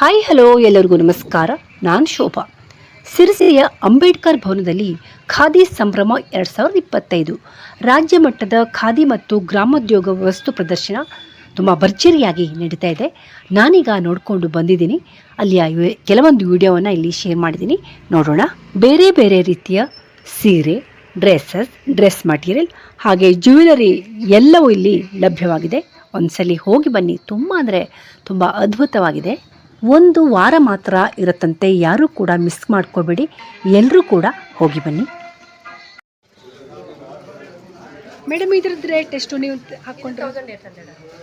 Hi hello ಎಲ್ಲರಿಗೂ ನಮಸ್ಕಾರ. ನಾನು ಶೋಭಾ. ಸಿರಸಿಯ ಅಂಬೇಡ್ಕರ್ ಭವನದಲ್ಲಿ ಖಾದಿ ಸಂಭ್ರಮ ಎರಡು ಸಾವಿರದ ಇಪ್ಪತ್ತೈದು. ರಾಜ್ಯ ಮಟ್ಟದ ಖಾದಿ ಮತ್ತು ಗ್ರಾಮೋದ್ಯೋಗ ವಸ್ತು ಪ್ರದರ್ಶನ ತುಂಬ ಭರ್ಜರಿಯಾಗಿ ನಡೀತಾ ಇದೆ. ನಾನೀಗ ನೋಡಿಕೊಂಡು ಬಂದಿದ್ದೀನಿ. ಅಲ್ಲಿಯ ಕೆಲವೊಂದು ವಿಡಿಯೋವನ್ನು ಇಲ್ಲಿ ಶೇರ್ ಮಾಡಿದ್ದೀನಿ. ನೋಡೋಣ. ಬೇರೆ ಬೇರೆ ರೀತಿಯ ಸೀರೆ, ಡ್ರೆಸ್ಸಸ್, ಡ್ರೆಸ್ ಮಟೀರಿಯಲ್ ಹಾಗೆ ಜ್ಯುವೆಲರಿ ಎಲ್ಲವೂ ಇಲ್ಲಿ ಲಭ್ಯವಾಗಿದೆ. ಒಂದ್ಸಲಿ ಹೋಗಿ ಬನ್ನಿ. ತುಂಬ ಅಂದರೆ ತುಂಬ ಅದ್ಭುತವಾಗಿದೆ. ಒಂದು ವಾರ ಮಾತ್ರ ಇರುತ್ತಂತೆ ಯಾರೂ ಕೂಡ ಮಿಸ್ ಮಾಡ್ಕೋಬೇಡಿ. ಎಲ್ಲರೂ ಕೂಡ ಹೋಗಿ ಬನ್ನಿ. ಮೇಡಮ್ ಇದ್ರದ್ದು ರೇಟ್ ಎಷ್ಟು ನೀವು ಹಾಕೊಂಡ್ರೆ?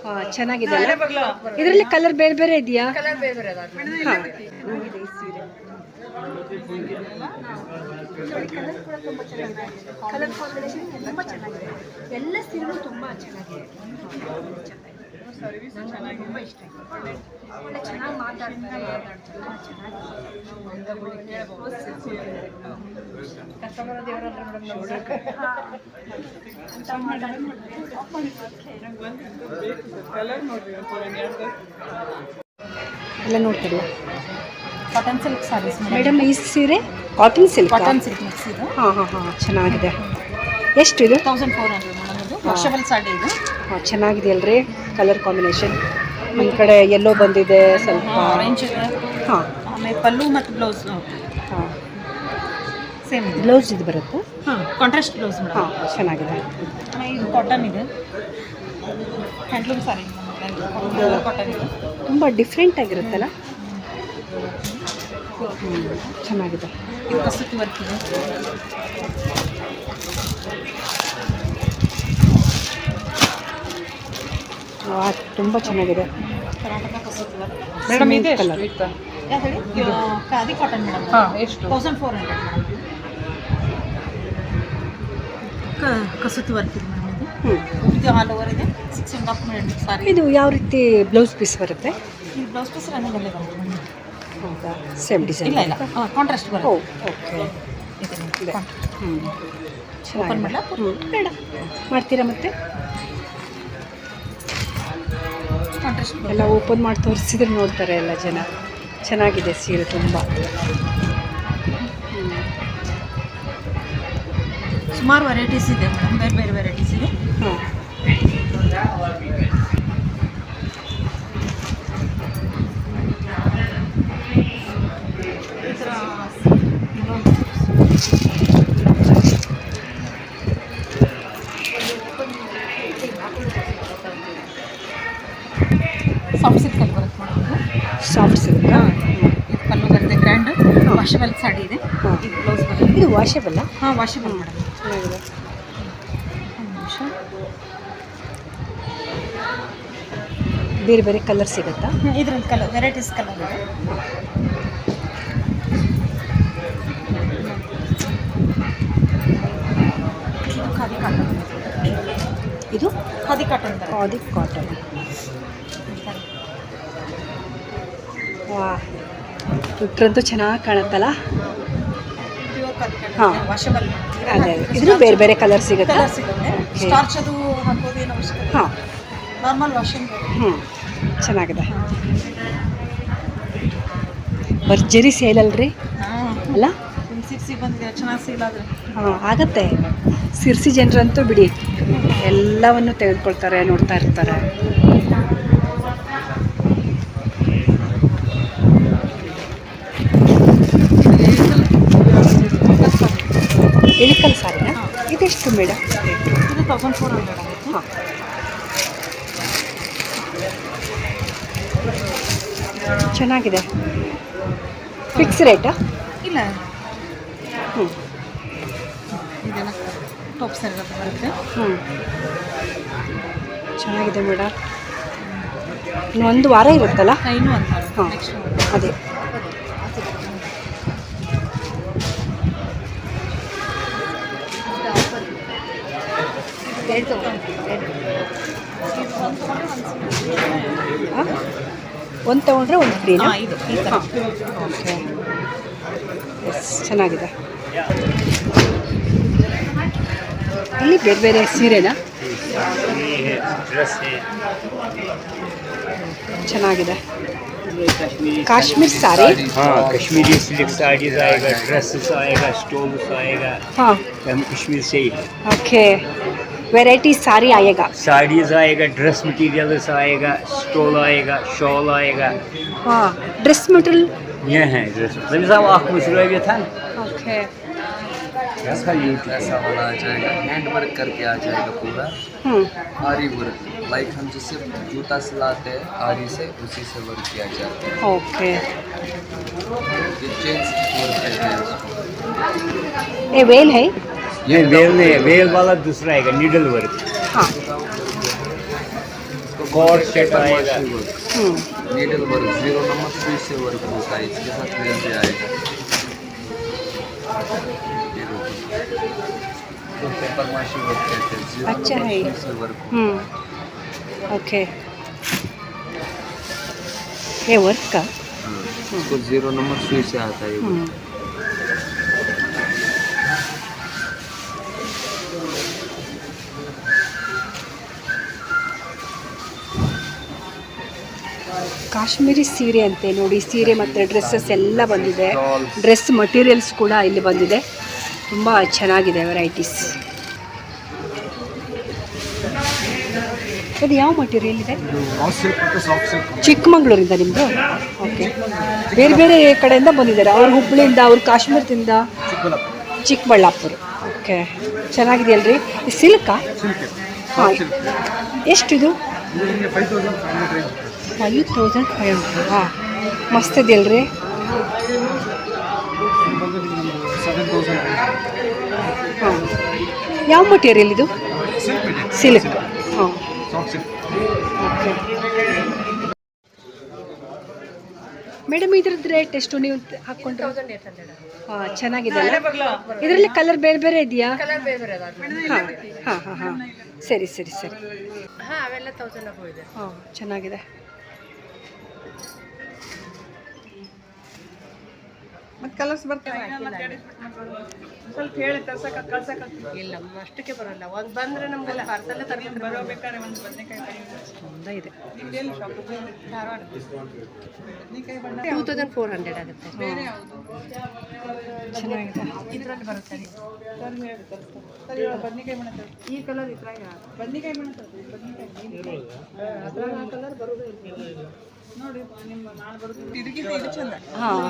ಹಾಂ ಚೆನ್ನಾಗಿದೆ ಇದರಲ್ಲಿ ಕಲರ್ ಬೇರೆ ಬೇರೆ ಇದೆಯಾ? ಎಲ್ಲ ಕಲರ್ ಕಾಂಬಿನೇಷನ್ ತುಂಬ ಚೆನ್ನಾಗಿದೆ. ಎಲ್ಲ ಸೀರೆಗಳು ತುಂಬ ಚೆನ್ನಾಗಿದೆ. ನಂಗೆ ತುಂಬ ಇಷ್ಟ ಆಯ್ತು. ಒಳ್ಳೆ ಚೆನ್ನಾಗಿ ಮಾತಾಡ್ತಾರೆ ಕಸ್ಟಮರ್ ದೇವರಲ್ಲ ಮೇಡಮ್ ಎಲ್ಲ ನೋಡ್ತಿಲ್ಲ ಕಾಟನ್ ಸಿಲ್ಕ್ ಸಾರೀಸ್ ಮೇಡಮ್ ಈ ಸೀರೆ cotton silk cotton silk mix ಇದು? ಹಾಂ ಹಾಂ ಹಾಂ ಚೆನ್ನಾಗಿದೆ. ಎಷ್ಟು ಇದು? ತೌಸಂಡ್ ಫೋರ್ ಹಂಡ್ರೆಡ್ ಮೇಡಮ್ ಇದು. ವಾಷಬಲ್ ಸಾಡಿ ಇದು. ಹಾಂ ಚೆನ್ನಾಗಿದೆ ಅಲ್ರಿ ಕಲರ್ ಕಾಂಬಿನೇಷನ್ ಒಂದು ಕಡೆ ಎಲ್ಲೋ ಬಂದಿದೆ ಸ್ವಲ್ಪ. ಆರೆಂಜ್ ಇದೆ. ಹಾಂ. ಆಮೇಲೆ ಪಲ್ಲು ಮತ್ತು ಬ್ಲೌಸ್ ಹಾಂ. ಸೇಮ್ ಇದೆ. ಬ್ಲೌಸ್ ಇದು ಬರುತ್ತೆ? ಹಾಂ ಕಾಂಟ್ರಾಸ್ಟ್ ಬ್ಲೌಸ್ ಹಾಂ ಚೆನ್ನಾಗಿದೆ. ಆಮೇಲೆ ಇದು ಕಾಟನ್ ಇದೆ. ಹ್ಯಾಂಡ್ಲೂಮ್ ಸಾರಿ ಕಾಟನ್ ಇದೆ. ತುಂಬ ಡಿಫ್ರೆಂಟ್ ಆಗಿರುತ್ತಲ್ಲ? ಚೆನ್ನಾಗಿದೆ. ಇದು ಕಸೂತಿ ವರ್ಕ್ ಇದೆ. ತುಂಬ ಚೆನ್ನಾಗಿದೆ. ಮೇಡಮ್ ಇದೆ ಹೇಳಿ? ಕಾಟನ್ ಮೇಡಮ್ ಹಾಂ ಎಷ್ಟು? ತೌಸಂಡ್ ಫೋರ್ ಹಂಡ್ರೆಡ್ ಕಸೂತಿ ವರ್ಕ್ ಇದೆ ಮೇಡಮ್ ಇದು. ಆಲ್ ಓವರ್ ಇದೆ. Six and half minute sari ಇದು ಯಾವ ರೀತಿ ಬ್ಲೌಸ್ ಪೀಸ್ ಬರುತ್ತೆ? ಈ ಬ್ಲೌಸ್ ಪೀಸ್ ರನ್ನಿಂಗ್ ಅಲ್ಲೇ ಬರುತ್ತೆ ಹೌದಾ? ಸೇಮ್ ಡಿಸೈನ್ ಇಲ್ಲ. ಇಲ್ಲ ಕಾಂಟ್ರಾಸ್ಟ್ ಓ ಬರುತ್ತೆ. ಓಕೆ. ಹ್ಞೂ ಓಪನ್ ಮಾಡಲಾ? ಹ್ಞೂ ಬೇಡ. ಮಾಡ್ತೀರಾ ಮತ್ತೆ? ಕಾಂಟ್ರಾಸ್ಟ್ ಎಲ್ಲ ಓಪನ್ ಮಾಡಿ ತೋರಿಸಿದ್ರೆ ನೋಡ್ತಾರೆ ಎಲ್ಲ ಜನ. ಚೆನ್ನಾಗಿದೆ ಸೀರೆ ತುಂಬ. ಸುಮಾರು ವೆರೈಟೀಸ್ ಇದೆ ಮೇಡಮ್ ಬೇರೆ ಬೇರೆ ವೆರೈಟೀಸ್ ಇದೆ. ಹಾಂ. ಸಾಫ್ಟ್ ಸಿಲ್ಕ್ ಅಲ್ಲಿ ಮೇಡಮ್ ಸಾಫ್ಟ್ ಸಿಲ್ಕ್ ಇದು ಪಲ್ಲು ಬರುತ್ತೆ ಗ್ರ್ಯಾಂಡ್ ವಾಷಬಲ್ ಸಾಡಿ ಇದೆ. ಇದು ಬ್ಲೌಸ್ ಬರುತ್ತೆ. ಇದು ವಾಷೇಬಲ್ಲ ಹಾಂ ವಾಷಬಲ್ ಮೇಡಮ್ ಚೆನ್ನಾಗಿದೆ. ಒಂದು ನಿಮಿಷ. ಬೇರೆ ಬೇರೆ ಕಲರ್ ಸಿಗುತ್ತಾ? ಇದ್ರಲ್ಲಿ ಕಲರ್ ವೆರೈಟೀಸ್ ಕಲರ್ ಇದೆ. ಇದು ಹದಿ ಕಾಟನ್ ಇದು? ಖಾದಿ ಕಾಟನ್ ವಾ ಇಟ್ರಂತೂ ಚೆನ್ನಾಗಿ ಕಾಣುತ್ತಲ್ಲ? ಹಾಂ. ಅದೇ ಇದ್ರ ಬೇರೆ ಬೇರೆ ಕಲರ್ ಸಿಗುತ್ತೆ? ಹಾಂ. ಹ್ಞೂ ಚೆನ್ನಾಗಿದೆ. ಭರ್ಜರಿ ಸೇಲ್ ಅಲ್ರಿ ಅಲ್ಲ? ಸಿಕ್ಸಿ ಬಂದಿದೆ ಚೆನ್ನಾಗಿ ಸೇಲ್ ಆದರೆ. ಹಾಂ ಆಗತ್ತೆ. ಸಿರ್ಸಿ ಜನರಂತೂ ಬಿಡಿ. ಎಲ್ಲವನ್ನು ತೆಗೆದುಕೊಳ್ತಾರೆ ನೋಡ್ತಾ ಇರ್ತಾರೆ. ಇಳಿಕಲ್ ಸಾರಿನ ಇದೆಷ್ಟು ಮೇಡಮ್ ಇದು ತೌಸಂಡ್ ಫೋರ್ ಹಂಡ್ರೆಡ್ ಆಗುತ್ತೆ ಹಾಂ ಚೆನ್ನಾಗಿದೆ. ಫಿಕ್ಸ್ ರೇಟಾ ಇಲ್ಲ. ಹ್ಞೂ ಇದೆಲ್ಲ ಟಾಪ್ ಸರಿ ಬರುತ್ತೆ. ಹ್ಞೂ ಚೆನ್ನಾಗಿದೆ ಮೇಡಮ್ ಇನ್ನು ಒಂದು ವಾರ ಇರುತ್ತಲ್ಲ? ಇನ್ನೂ ಒಂದು ಹಾಂ ಅದೇ. ಒಂದು ತೊಗೊಂಡ್ರೆ ಒಂದು ಫ್ರೀನಾ ಹಾಂ ಇದು ಈ ಥರ ಹಾಂ ಓಕೆ ಎಸ್ ಚೆನ್ನಾಗಿದೆ ಇಲ್ಲಿ ಬೇರೆ ಬೇರೆ ಸೀರೆನಾ ये ड्रेस है ಚೆನ್ನಾಗಿದೆ ಕಾಶ್ಮೀರ್ ಸಾರಿ हाँ कश्मीरी सिल्क साड़ीज आएगा ड्रेसेस आएगा स्टोल्स आएगा ಹಾಂ हम कश्मीर से ही है ಓಕೆ वेराइटी सारी आएगा साड़ीज आएगा ड्रेस मटेरियल आएगा स्टोल आएगा शॉल आएगा हाँ ड्रेस मटेरियल ये है ड्रेस मटेरियल था ओके ऐसा यूथ ऐसा वाला आ जाएगा हैंड वर्क करके आ जाएगा पूरा। hmm. आरी वर्क लाइक हम जूता सिलाते हैं आरी से उसी से वर्क किया जाता है। ओके ये वर्क है। ये वेल है? ये वेल नहीं है वेल वाला दूसरा आएगा नीडल वर्क हाँ। कॉर्ड सेट आएगा हम्म, नीडल वर्क ज़ीरो नंबर सुई से वर्क होता है इसके साथ वेल भी आएगा। तो पेपर माशी वर्क कहते हैं। ज़ीरो अच्छा है। से वर्क हम्म, ओके ये वर्क का? हाँ, इसको ज़ीरो नंबर सुई से आता है ये ಕಾಶ್ಮೀರಿ ಸೀರೆ ಅಂತೆ ನೋಡಿ ಸೀರೆ ಮತ್ತು ಡ್ರೆಸ್ಸಸ್ ಎಲ್ಲ ಬಂದಿದೆ. ಡ್ರೆಸ್ ಮಟೀರಿಯಲ್ಸ್ ಕೂಡ ಇಲ್ಲಿ ಬಂದಿದೆ. ತುಂಬ ಚೆನ್ನಾಗಿದೆ ವೆರೈಟೀಸ್ ಅದು ಯಾವ ಮಟೀರಿಯಲ್ ಇದೆ? ಚಿಕ್ಕಮಂಗ್ಳೂರಿಂದ ನಿಮ್ಮದು ಓಕೆ ಬೇರೆ ಬೇರೆ ಕಡೆಯಿಂದ ಬಂದಿದ್ದಾರೆ. ಅವ್ರು ಹುಬ್ಬಳ್ಳಿಯಿಂದ ಅವ್ರು ಕಾಶ್ಮೀರದಿಂದ? ಚಿಕ್ಕಬಳ್ಳಾಪುರ. ಓಕೆ ಚೆನ್ನಾಗಿದೆಯಲ್ರಿ? ಸಿಲ್ಕಾ ಹಾಂ ಎಷ್ಟಿದು? ಫೈವ್ ತೌಸಂಡ್ ಫೈವ್ ಹಂಡ್ರೆಡ್ ಹಾಂ ಮಸ್ತ್ ಇದೆಯಲ್ರಿ. ಹಾಂ ಯಾವ ಮಟೀರಿಯಲ್ ಇದು? ಸಿಲ್ಕ್ ಹಾಂ ಓಕೆ. ಮೇಡಮ್ ಇದ್ರದ್ದು ರೇಟ್ ಎಷ್ಟು ನೀವು ಹಾಕ್ಕೊಂಡ್ರೆ ಹಾಂ ಚೆನ್ನಾಗಿದೆ ಇದರಲ್ಲಿ ಕಲರ್ ಬೇರೆ ಬೇರೆ ಇದೆಯಾ? ಹಾಂ ಹಾಂ ಹಾಂ. ಹಾಂ ಸರಿ ಸರಿ. ಸರಿ ಹಾಂ ಚೆನ್ನಾಗಿದೆ. ಮತ್ತೆ ಕಲರ್ಸ್ ಬರ್ತವೆ? ಸ್ವಲ್ಪ ಹೇಳಿ ತರ್ಸಕ್ಕೆ ಕಳ್ಸಕ ಇಲ್ಲ ಅಷ್ಟಕ್ಕೆ ಬರೋಲ್ಲ. ಒಂದು ಬಂದ್ರೆ ನಮ್ಗೆ ಪಾರ್ಸಲ್ ತರಬೇಕು ಬರೋಬೇಕಾದ್ರೆ ಒಂದು ಬದನೆಕಾಯಿ ಚಂದ ಇದೆ. ನಿಮ್ದೇನು ಶಾಪ್ ಧಾರವಾಡ. ಬದನೆಕಾಯಿ ಬಣ್ಣ? ಟೂ ತೌಸಂಡ್ ಫೋರ್ ಹಂಡ್ರೆಡ್ ಆಗುತ್ತೆ. ಬೇರೆ ಚೆನ್ನಾಗಿದೆ. ಇದರಲ್ಲಿ ಬರುತ್ತೆ ಸರಿ ಬದನೆಕಾಯಿ ಈ ಕಲರ್ ಇದ್ರಾಗ ಬದನೆಕಾಯಿ ತರ್ಸಿ ಬದನೆಕಾಯಿ ಅದ್ರಾಗ ಆ ಕಲರ್ ಬರೋದೇ ಇಲ್ಲ. ನೋಡಿ ನಿಮ್ಮ ನಾಳೆ ಬರುತ್ತೆ ಇದಕ್ಕಿಂತ ಇದು ಚಂದ ಹಾಂ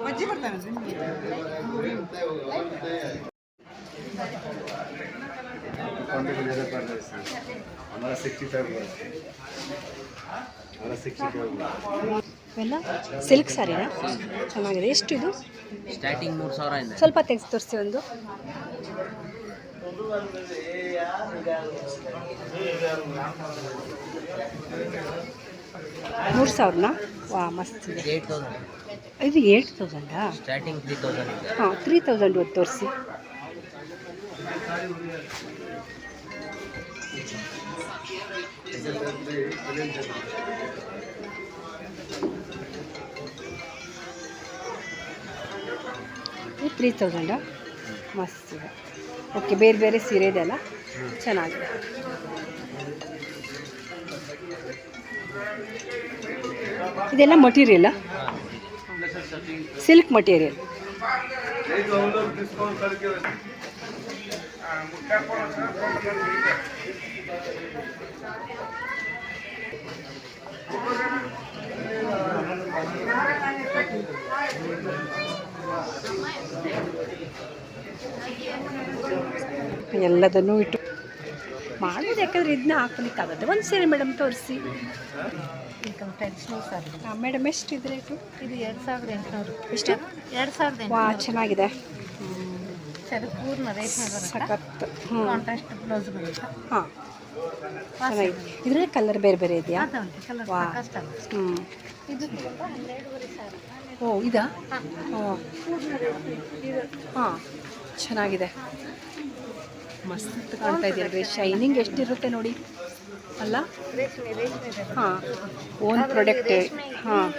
ಮಜ್ಜಿ ಬರ್ತಾನೆ हमारा सिक्सटी फाइव हमारा सिक्सटी फाइव ಎಲ್ಲ ಸಿಲ್ಕ್ ಸಾರಿನಾ ಚೆನ್ನಾಗಿದೆ ಎಷ್ಟು ಇದು ಸ್ಟಾರ್ಟಿಂಗ್ ಮೂರು ಸಾವಿರ ಇಂದ ಸ್ವಲ್ಪ ತೆಗೆದು ತೋರಿಸಿ ಒಂದು ಮೂರು ಸಾವಿರನಾ? ವಾ ಮಸ್ತ್ ಇದೆ. Eight thousand. ಇದು ಏಟ್ ತೌಸಂಡಾ? ಸ್ಟಾರ್ಟಿಂಗ್ ತ್ರೀ ತೌಸಂಡ್ ಇದೆ. ಹಾಂ ತ್ರೀ ತೌಸಂಡ್ ಒಂದು ತೋರಿಸಿ. ತ್ರೀ ತೌಸಂಡಾ ಮಸ್ತ್ ಇದೆ. ಓಕೆ ಬೇರೆ ಬೇರೆ ಸೀರೆ ಇದೆ ಅಲ್ಲ? ಚೆನ್ನಾಗಿದೆ. ಇದೆಲ್ಲ ಮಟೀರಿಯಲ್ಲ ಸಿಲ್ಕ್ ಮಟೀರಿಯಲ್ ಎಲ್ಲದನ್ನು ಇಟ್ಟು ಮಾಡೋದು ಯಾಕಂದ್ರೆ ಇದನ್ನ ಹಾಕ್ಲಿಕ್ಕೆ ಆಗುತ್ತೆ ಒಂದ್ಸರಿ ಮೇಡಮ್ ತೋರಿಸಿ. ಇನ್ಕಮ್ ಟ್ರೆಡಿಷನಲ್ ಸಾರಿ ಮೇಡಮ್ ಎಷ್ಟು ಇದು ರೇಟು ಇದು ಎರಡು ಸಾವಿರದ ಎಂಟುನೂರು ಎಷ್ಟು? ಎರಡು ಸಾವಿರದ ವಾ ಚೆನ್ನಾಗಿದೆ. ಸರಿ ಪೂರ್ಣ ರೇಟ್ ಸಖತ್ ಕಾಂಟ್ರಾಸ್ಟ್ ಬ್ಲೌಸ್ ಬರುತ್ತೆ? ಹಾಂ. ಚೆನ್ನಾಗಿದೆ. ಇದರಲ್ಲಿ ಕಲರ್ ಬೇರೆ ಬೇರೆ ಇದೆಯಾ? ಕಲರ್ ಹ್ಞೂ ಇದು ತುಂಬ ಹನ್ನೆರಡುವರೆ ಸಾವಿರ. ಓ ಇದಾ? ಹಾಂ. ಹಾಂ ಚೆನ್ನಾಗಿದೆ. ಮಸ್ತ್ ಕಾಣ್ತಾ ಇದೆಯಲ್ರಿ ಶೈನಿಂಗ್ ಎಷ್ಟಿರುತ್ತೆ ನೋಡಿ. ಅಲ್ಲ? ಹಾಂ. ಓನ್ ಪ್ರಾಡಕ್ಟ್ ಹಾಂ.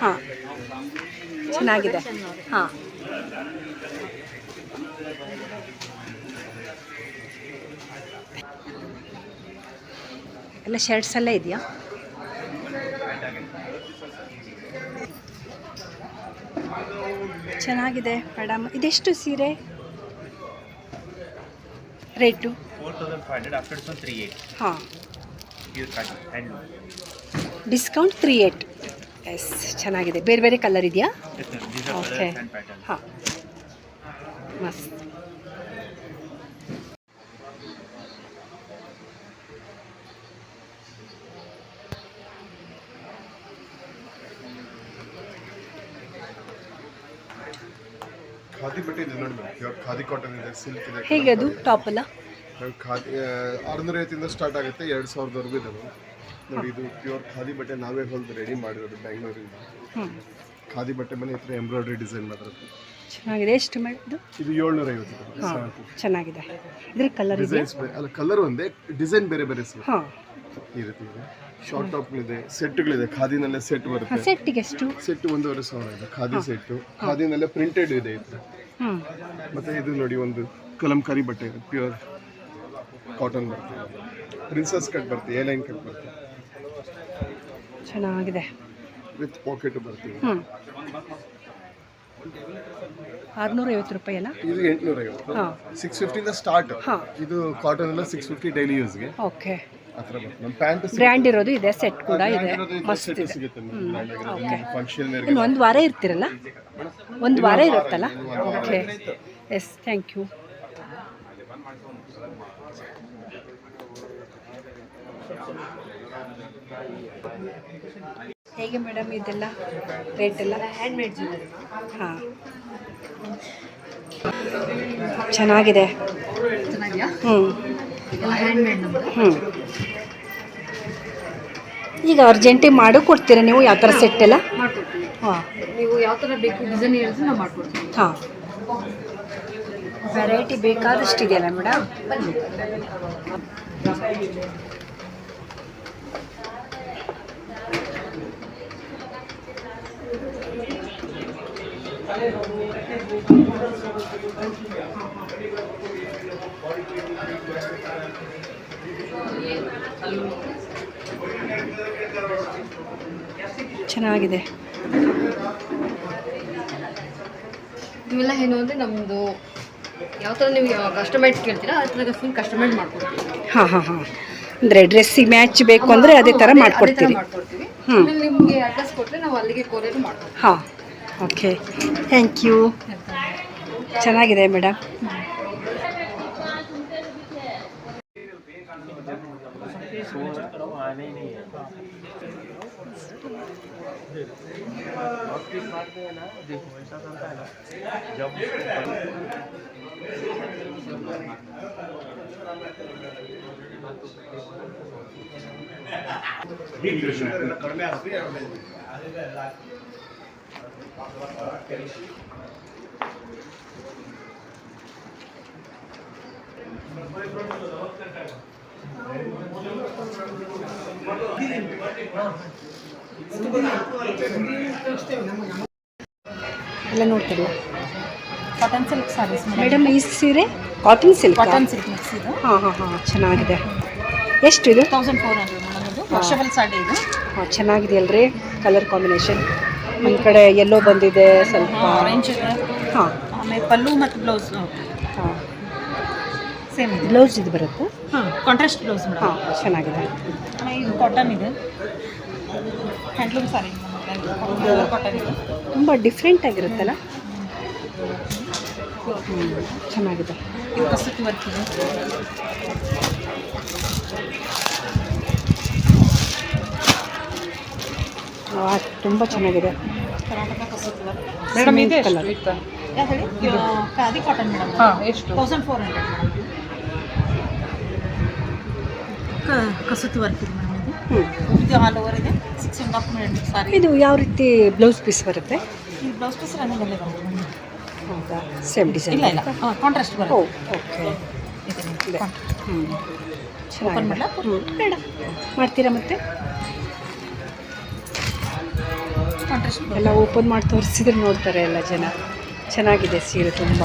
ಹಾಂ. ಚೆನ್ನಾಗಿದೆ. ಹಾಂ. ಎಲ್ಲ ಶರ್ಟ್ಸ್ ಎಲ್ಲ ಇದೆಯಾ? ಚೆನ್ನಾಗಿದೆ ಮೇಡಮ್ ಇದೆಷ್ಟು ಸೀರೆ? ರೇಟು ಹಾಂ. ಡಿಸ್ಕೌಂಟ್ ತ್ರೀ ಏಟ್ ಎಸ್ ಚೆನ್ನಾಗಿದೆ. ಬೇರೆ ಬೇರೆ ಕಲರ್ ಇದೆಯಾ? ಓಕೆ ಹಾಂ. ಮಸ್ತ್. ಖಾದಿ ಬಟ್ಟೆ ಇದೆ ನೋಡಿ ಮೇಡಮ್. ಪ್ಯೂರ್ ಖಾದಿ ಕಾಟನ್ ಇದೆ ಸಿಲ್ಕ್ ಇದೆ ಹೇಗೆ ಅದು? ಟಾಪ್ ಎಲ್ಲ ಮೇಡಮ್ ಖಾದಿ ಆರುನೂರ ಐವತ್ತಿಂದ ಸ್ಟಾರ್ಟ್ ಆಗುತ್ತೆ ಎರಡು ಸಾವಿರದವರೆಗೂ ಇದೆ ಮೇಡಮ್. ನೋಡಿ ಇದು ಪ್ಯೂರ್ ಖಾದಿ ಬಟ್ಟೆ ನಾವೇ ಹೊಲ್ದು ರೆಡಿ ಮಾಡಿರೋದು ಬೆಂಗಳೂರಿಂದ ಖಾದಿ ಬಟ್ಟೆ ಮೇಲೆ ಹತ್ರ ಎಂಬ್ರಾಯ್ಡ್ರಿ ಡಿಸೈನ್ ಮಾಡಿರೋದು ಚೆನ್ನಾಗಿದೆ. ಎಷ್ಟು ಮೇಡಮ್ ಇದು? ಏಳ್ನೂರ ಐವತ್ತು ಹಾಂ ಚೆನ್ನಾಗಿದೆ. ಇದ್ರ ಕಲರ್ ಡಿಸೈನ್ಸ್ ಅಲ್ಲ ಕಲರ್ ಒಂದೇ ಡಿಸೈನ್ ಬೇರೆ ಬೇರೆ ಸರ್ ಈ ರೀತಿ ಇದೆ. ಶಾರ್ಟ್ ಟಾಪ್ಗಳಿದೆ ಸೆಟ್ಗಳಿದೆ ಖಾದಿನಲ್ಲೇ ಸೆಟ್ ಬರುತ್ತೆ. ಸೆಟ್ಟಿಗೆ ಎಷ್ಟು? ಸೆಟ್ ಒಂದೂವರೆ ಸಾವಿರ ಇದೆ ಖಾದಿ ಸೆಟ್ಟು ಖಾದಿನಲ್ಲೇ ಪ್ರಿಂಟೆಡ್ ಇದೆ ಇದು ಹ್ಞೂ ಮತ್ತೆ ಇದು ನೋಡಿ ಒಂದು ಕಲಂಕಾರಿ ಬಟ್ಟೆ ಇದೆ ಪ್ಯೂರ್ ಕಾಟನ್ ಬರ್ತದೆ ಪ್ರಿನ್ಸಸ್ ಕಟ್ ಬರ್ತದೆ ಏ ಲೈನ್ ಕಟ್ ಬರ್ತದೆ ಚೆನ್ನಾಗಿದೆ ವಿತ್ ಪಾಕೆಟ್ ಬರ್ತದೆ ಹ್ಞೂ ಆರುನೂರ ರೂಪಾಯಿ ಅಲ್ಲ? ಇದು ಎಂಟುನೂರೈವತ್ತು. ಹಾಂ. ಸಿಕ್ಸ್ ಫಿಫ್ಟಿಯಿಂದ ಸ್ಟಾರ್ಟ್ ಹಾ. ಇದು ಕಾಟನ್ ಎಲ್ಲ ಸಿಕ್ಸ್ ಫಿಫ್ಟಿ ಡೈಲಿ ಯೂಸ್ಗೆ ಓಕೆ ಬ್ರ್ಯಾಂಡ್ ಇರೋದು ಇದೆ ಸೆಟ್ ಕೂಡ ಇದೆ. ಮಸ್ತ್ ಇದೆ. ಸಿಗುತ್ತೆ ಓಕೆ ಫಂಕ್ಷನ್ ಇನ್ನು ಒಂದು ವಾರ ಇರ್ತಿರಲ್ಲ? ಒಂದು ವಾರ ಇರುತ್ತಲ್ಲ? ಓಕೆ ಎಸ್ ಥ್ಯಾಂಕ್ ಯು ಹೇಗೆ ಮೇಡಮ್ ಇದೆಲ್ಲ? ರೇಟ್ ಎಲ್ಲ? ಹ್ಯಾಂಡ್ ಮೇಡ್ ಹಾಂ. ಚೆನ್ನಾಗಿದೆ. ಹ್ಞೂ ಹ್ಞೂ ಈಗ ಅರ್ಜೆಂಟಿಗೆ ಮಾಡು ಕೊಡ್ತೀರಾ ನೀವು? ಯಾವ ಥರ ಸೆಟ್ ಎಲ್ಲ? ಹಾಂ. ನೀವು ಯಾವ ಥರ ಬೇಕು ಡಿಸೈನ್ ಹೇಳಿದ್ರೆ ನಾವು ಮಾಡ್ಕೊಡ್ತೀವಿ. ಹಾಂ. ವೆರೈಟಿ ಬೇಕಾದಷ್ಟು ಇದೆಯಲ್ಲ ಮೇಡಮ್ ಚೆನ್ನಾಗಿದೆ. ಇವೆಲ್ಲ ಏನು ಅಂದರೆ ನಮ್ಮದು ಯಾವ ಥರ ನೀವು ಕಸ್ಟಮೈಸ್ ಕೇಳ್ತೀರಾ ಆ ಥರ ಫುಲ್ ಕಸ್ಟಮೈಡ್ ಮಾಡ್ಕೊಡ್ತೀವಿ. ಹಾಂ ಹಾಂ ಹಾಂ. ಅಂದರೆ ಡ್ರೆಸ್ಸಿಗೆ ಮ್ಯಾಚ್ ಬೇಕು ಅಂದರೆ ಅದೇ ಥರ ಮಾಡ್ಕೊಡ್ತೀವಿ. ಹ್ಞೂ ನಿಮಗೆ ಅಡ್ರೆಸ್ ಕೊಟ್ಟರೆ ನಾವು ಅಲ್ಲಿಗೆ ಕೊರಿಯರ್ ಮಾಡ್ಕೊಡ್ತೀವಿ. ಹಾಂ. ಓಕೆ ಥ್ಯಾಂಕ್ ಯು ಚೆನ್ನಾಗಿದೆ ಮೇಡಮ್ आने ಎಲ್ಲ ನೋಡ್ತಿಲ್ಲ ಕಾಟನ್ ಸಿಲ್ಕ್ ಸಾರೀಸ್ ಮೇಡಮ್ ಈ ಸೀರೆ cotton silk cotton silk mix ಇದು. ಹಾಂ ಹಾಂ ಹಾಂ ಚೆನ್ನಾಗಿದೆ. ಎಷ್ಟು ಇದು? ತೌಸಂಡ್ ಫೋರ್ ಹಂಡ್ರೆಡ್ ಮೇಡಮ್ ಇದು ವಾಷಬಲ್ ಸಾಡಿ ಇದು. ಹಾಂ ಚೆನ್ನಾಗಿದೆಯಲ್ರಿ. ಕಲರ್ ಕಾಂಬಿನೇಷನ್ ಒಂದು ಕಡೆ ಎಲ್ಲೋ ಬಂದಿದೆ ಸ್ವಲ್ಪ. ಆರೆಂಜ್ ಇದೆ ಹಾಂ. ಆಮೇಲೆ ಪಲ್ಲು ಮತ್ತು ಬ್ಲೌಸ್ ಹಾಂ. ಸೇಮ್ ಇದೆ. ಬ್ಲೌಸ್ ಇದು ಬರುತ್ತೆ? ಹಾಂ ಕಾಂಟ್ರಾಸ್ಟ್ ಬ್ಲೌಸ್ ಮೇಡಮ್. ಹಾಂ ಚೆನ್ನಾಗಿದೆ. ಇದು ಕಾಟನ್ ಇದೆ. ಹ್ಯಾಂಡ್ಲೂಮ್ ಸಾರಿ ಕಾಟನ್ ಇದೆ. ತುಂಬ ಡಿಫ್ರೆಂಟ್ ಆಗಿರುತ್ತಲ್ಲ? ಚೆನ್ನಾಗಿದೆ. ಇದು ಕಸೂತಿ ವರ್ಕ್ ಇದೆ. ತುಂಬ ಚೆನ್ನಾಗಿದೆ. ಮೇಡಮ್ ಇದೆ ಕಲರ್ ಹೇಳಿ? ಕಾಟನ್ ಮೇಡಮ್ ಹಾಂ ಎಷ್ಟು? ತೌಸಂಡ್ ಫೋರ್ ಹಂಡ್ರೆಡ್ ಕಸೂತಿ ವರ್ಕ್ ಇದೆ ಮೇಡಮ್ ಇದು. ಆಲ್ ಓವರ್ ಇದೆ. Six and half minute sari ಇದು ಯಾವ ರೀತಿ ಬ್ಲೌಸ್ ಪೀಸ್ ಬರುತ್ತೆ? ಈ ಬ್ಲೌಸ್ ಪೀಸ್ ರನ್ನಿಂಗಲ್ಲೇ ಬರುತ್ತೆ ಹೌದಾ? ಸೇಮ್ ಡಿಸೈನ್ ಇಲ್ಲ. ಇಲ್ಲ ಕಾಂಟ್ರಾಸ್ಟ್ ಬರುತ್ತೆ. ಓಕೆ. ಹ್ಞೂ ಓಪನ್ ಮಾಡಲಾ? ಹ್ಞೂ ಬೇಡ. ಮಾಡ್ತೀರಾ ಮತ್ತೆ? ಕಾಂಟ್ರಾಸ್ಟ್ ಎಲ್ಲ ಓಪನ್ ಮಾಡಿ ತೋರಿಸಿದ್ರೆ ನೋಡ್ತಾರೆ ಎಲ್ಲ ಜನ. ಚೆನ್ನಾಗಿದೆ ಸೀರೆ ತುಂಬ.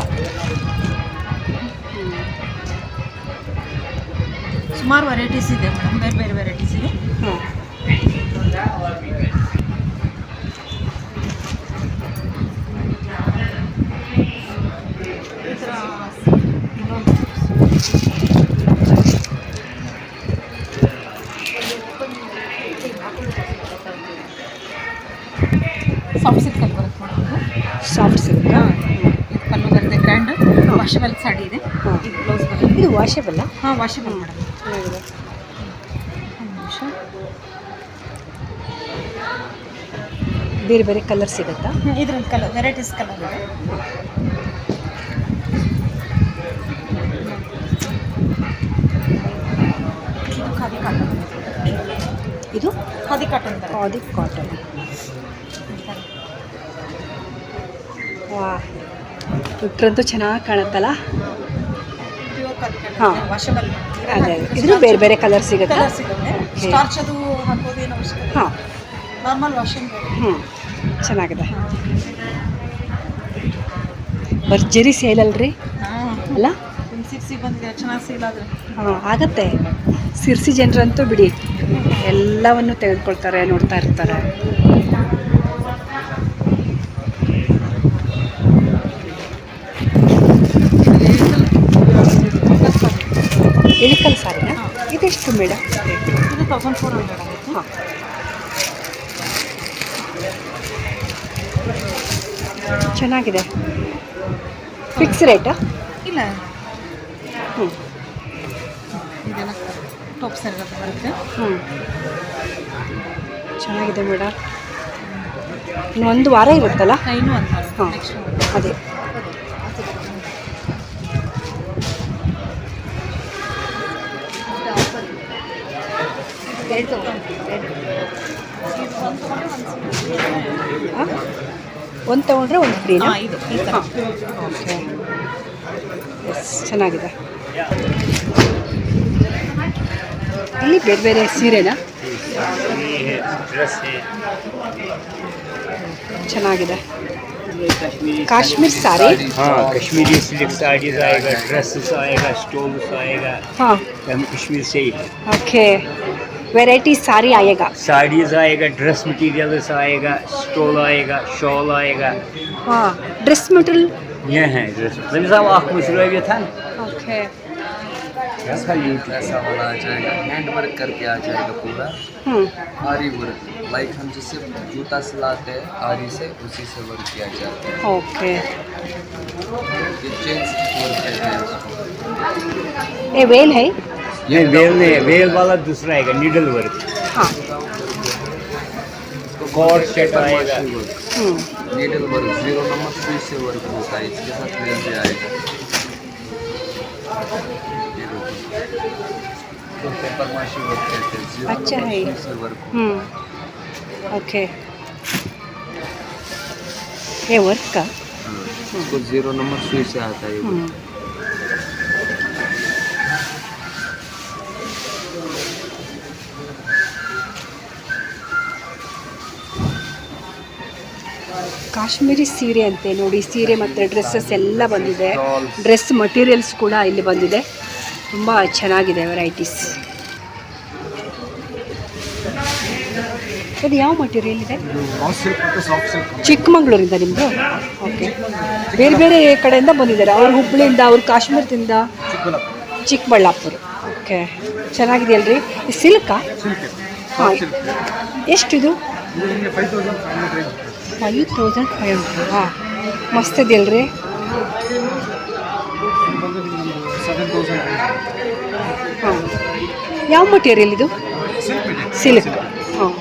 ಸುಮಾರು ವೆರೈಟೀಸ್ ಇದೆ ಮೇಡಮ್ ಬೇರೆ ಬೇರೆ ವೆರೈಟೀಸ್ ಇದೆ. ಹಾಂ ಈ ಥರ ಇನ್ನೊಂದು ಸಾಫ್ಟ್ ಸಿಲ್ಕ್ ಅಲ್ಲಿ ಬರುತ್ತೆ ಮೇಡಮ್ ಸಾಫ್ಟ್ ಸಿಲ್ಕ್ ಇದು ಪಲ್ಲು ಬರುತ್ತೆ ಗ್ರ್ಯಾಂಡ್ ವಾಷಬಲ್ ಸಾಡಿ ಇದೆ. ಇದು ಬ್ಲೌಸ್ ಬರುತ್ತೆ ಇದು ವಾಷಬಲ್ಲ ಹಾಂ ವಾಷಬಲ್ ಮೇಡಮ್ ಚೆನ್ನಾಗಿದೆ. ಒಂದು ನಿಮಿಷ. ಬೇರೆ ಬೇರೆ ಕಲರ್ ಸಿಗುತ್ತಾ? ಇದ್ರಲ್ಲಿ ಕಲರ್ ವೆರೈಟೀಸ್ ಕಲರ್ ಇದೆ. ಇದು ಖಾದಿ ಕಾಟನ್ ಇದು? ಖಾದಿ ಕಾಟನ್ ಬರುತ್ತೆ ಖಾದಿ ಕಾಟನ್ ವಾ ಇಟ್ರಂತೂ ಚೆನ್ನಾಗಿ ಕಾಣುತ್ತಲ್ಲ? ಹಾಂ. ಅದೇ ಇದ್ರ ಬೇರೆ ಬೇರೆ ಕಲರ್ ಸಿಗುತ್ತಾ. ಹಾಂ. ಹ್ಞೂ ಚೆನ್ನಾಗಿದೆ. ಭರ್ಜರಿ ಸೇಲ್ ಅಲ್ರಿ? ಅಲ್ಲ? ಸಿಕ್ಸಿ ಬಂದಿದೆ ಚೆನ್ನಾಗಿ ಸೇಲ್ ಆದರೆ. ಹಾಂ ಆಗತ್ತೆ. ಸಿರ್ಸಿ ಜನರಂತೂ ಬಿಡಿ. ಎಲ್ಲವನ್ನು ತೆಗೆದುಕೊಳ್ತಾರೆ ನೋಡ್ತಾ ಇರ್ತಾರೆ. ಇಳಿಕಲ್ ಸಾರಿನ? ಇದೆಷ್ಟು ಮೇಡಮ್ ಇದು ತೌಸಂಡ್ ಫೋರ್ ಹಂಡ್ರೆಡ್ ಆಗುತ್ತೆ. ಹಾಂ. ಚೆನ್ನಾಗಿದೆ. ಫಿಕ್ಸ್ ರೇಟಾ ಇಲ್ಲ. ಹ್ಞೂ ಇದೆಲ್ಲ ಟಾಪ್ ಸರ್ ಬರುತ್ತೆ. ಹ್ಞೂ ಚೆನ್ನಾಗಿದೆ ಮೇಡಮ್ ಇನ್ನು ಒಂದು ವಾರ ಇರುತ್ತಲ್ಲ? ಇನ್ನೂ ಒಂದು ಹಾಂ. ಅದೇ. ಎರಡು ತಗೊಂಡು ಎರಡು ಹಾಂ ಒಂದು ತೊಗೊಂಡ್ರೆ ಒಂದು ಫ್ರೀನಾ ಹಾಂ ಇದು ಈ ಥರ ಓಕೆ ಎಸ್ ಚೆನ್ನಾಗಿದೆ ಇಲ್ಲಿ ಬೇರೆ ಬೇರೆ ಸೀರೆನಾ ये है ड्रेस है ಚೆನ್ನಾಗಿದೆ ये कश्मीरी ಕಾಶ್ಮೀರ್ ಸಾರಿ हाँ कश्मीरी सिल्क साड़ीज आएगा ड्रेसेस आएगा स्टोल्स आएगा ಹಾಂ हम कश्मीर से ही है ಓಕೆ Variety sari आएगा। साड़ीज आएगा ड्रेस मटेरियल आएगा स्टोल आएगा शॉल आएगा। हाँ ड्रेस मटेरियल ये है ड्रेस मटेरियल था? ओके ऐसा ऐसा वाला आ जाएगा? हैंड वर्क करके आ जाएगा पूरा। हम्म। आरी वर्क लाइक हम जिससे जूता सिलाते हैं आरी से उसी से वर्क किया जाता है। ओके ये वर्क ये वेल है? ये वेल नहीं है वेल वाला दूसरा आएगा नीडल वर्क हाँ। कॉर्ड सेट आएगा हम्म, नीडल वर्क ज़ीरो नंबर सुई से वर्क होता है इसके साथ वेल भी आएगा। ये पेपर माशी वर्क कहते हैं। ज़ीरो अच्छा है। से वर्क हम्म, ओके ये वर्क का। इसको ज़ीरो नंबर सुई से आता है ये ಕಾಶ್ಮೀರಿ ಸೀರೆ ಅಂತೆ ನೋಡಿ ಸೀರೆ ಮತ್ತು ಡ್ರೆಸ್ಸಸ್ ಎಲ್ಲ ಬಂದಿದೆ. ಡ್ರೆಸ್ ಮಟೀರಿಯಲ್ಸ್ ಕೂಡ ಇಲ್ಲಿ ಬಂದಿದೆ. ತುಂಬ ಚೆನ್ನಾಗಿದೆ ವೆರೈಟೀಸ್ ಅದು ಯಾವ ಮಟೀರಿಯಲ್ ಇದೆ? ಚಿಕ್ಕಮಂಗ್ಳೂರಿಂದ ನಿಮ್ಮದು ಓಕೆ ಬೇರೆ ಬೇರೆ ಕಡೆಯಿಂದ ಬಂದಿದ್ದಾರೆ. ಅವ್ರು ಹುಬ್ಬಳ್ಳಿಯಿಂದ ಅವ್ರು ಕಾಶ್ಮೀರದಿಂದ? ಚಿಕ್ಕಬಳ್ಳಾಪುರ. ಓಕೆ ಚೆನ್ನಾಗಿದೆಯಲ್ರಿ ಸಿಲ್ಕಾ ಹಾಂ. ಎಷ್ಟಿದು? Five thousand five hundred. ಹಾಂ ಮಸ್ತ್ ಇದೆಯಲ್ರಿ. ಹಾಂ ಯಾವ ಮಟೀರಿಯಲ್ ಇದು? ಸಿಲ್ಕ್ ಹಾಂ